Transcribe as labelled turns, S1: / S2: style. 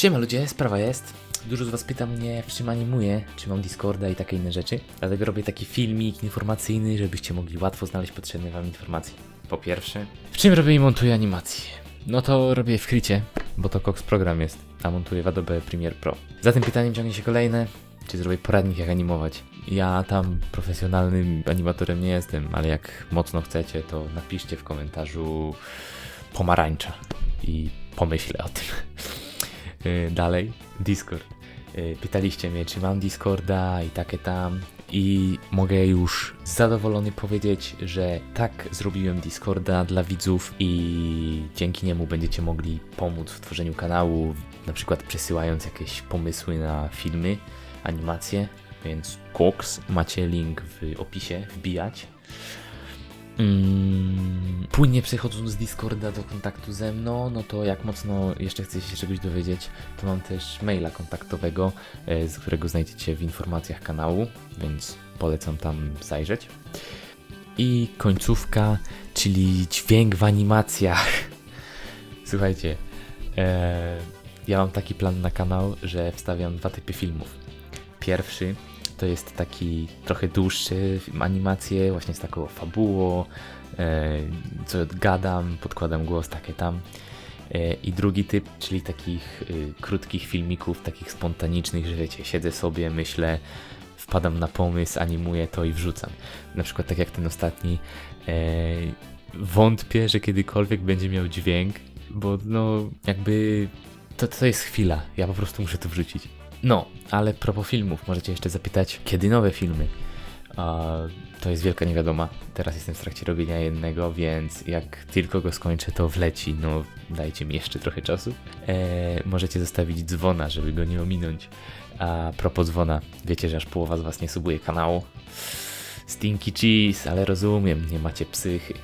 S1: Siema ludzie, sprawa jest. Dużo z was pyta mnie, w czym animuję, czy mam Discorda i takie inne rzeczy. Dlatego robię taki filmik informacyjny, żebyście mogli łatwo znaleźć potrzebne wam informacje. Po pierwsze, w czym robię i montuję animacje? No to robię w Kricie, bo to Cox program jest, a montuję w Adobe Premiere Pro. Za tym pytaniem ciągnie się kolejne, czy zrobię poradnik jak animować. Ja tam profesjonalnym animatorem nie jestem, ale jak mocno chcecie, to napiszcie w komentarzu pomarańcza i pomyślę o tym. Y, Dalej, Discord. Y, Pytaliście mnie, czy mam Discorda i takie tam. I mogę już zadowolony powiedzieć, że tak, zrobiłem Discorda dla widzów i dzięki niemu będziecie mogli pomóc w tworzeniu kanału, na przykład przesyłając jakieś pomysły na filmy, animacje, więc Cox, macie link w opisie, wbijać. Mm, płynnie przechodząc z Discorda do kontaktu ze mną, no to jak mocno jeszcze chcecie się czegoś dowiedzieć, to mam też maila kontaktowego, e, z którego znajdziecie w informacjach kanału, więc polecam tam zajrzeć. I końcówka, czyli dźwięk w animacjach. Słuchajcie, e, ja mam taki plan na kanał, że wstawiam dwa typy filmów. Pierwszy to jest taki trochę dłuższy film, animacje, właśnie z taką fabułą, e, co gadam, podkładam głos, takie tam. E, I drugi typ, czyli takich y, krótkich filmików, takich spontanicznych, że wiecie, siedzę sobie, myślę, wpadam na pomysł, animuję to i wrzucam. Na przykład tak jak ten ostatni. E, wątpię, że kiedykolwiek będzie miał dźwięk, bo no jakby to, to jest chwila. Ja po prostu muszę to wrzucić. No, ale propos filmów, możecie jeszcze zapytać, kiedy nowe filmy? To jest wielka niewiadoma. Teraz jestem w trakcie robienia jednego, więc jak tylko go skończę, to wleci. No, dajcie mi jeszcze trochę czasu. E, możecie zostawić dzwona, żeby go nie ominąć. A propos dzwona, wiecie, że aż połowa z was nie subuje kanału. Stinky cheese, ale rozumiem, nie macie psychy.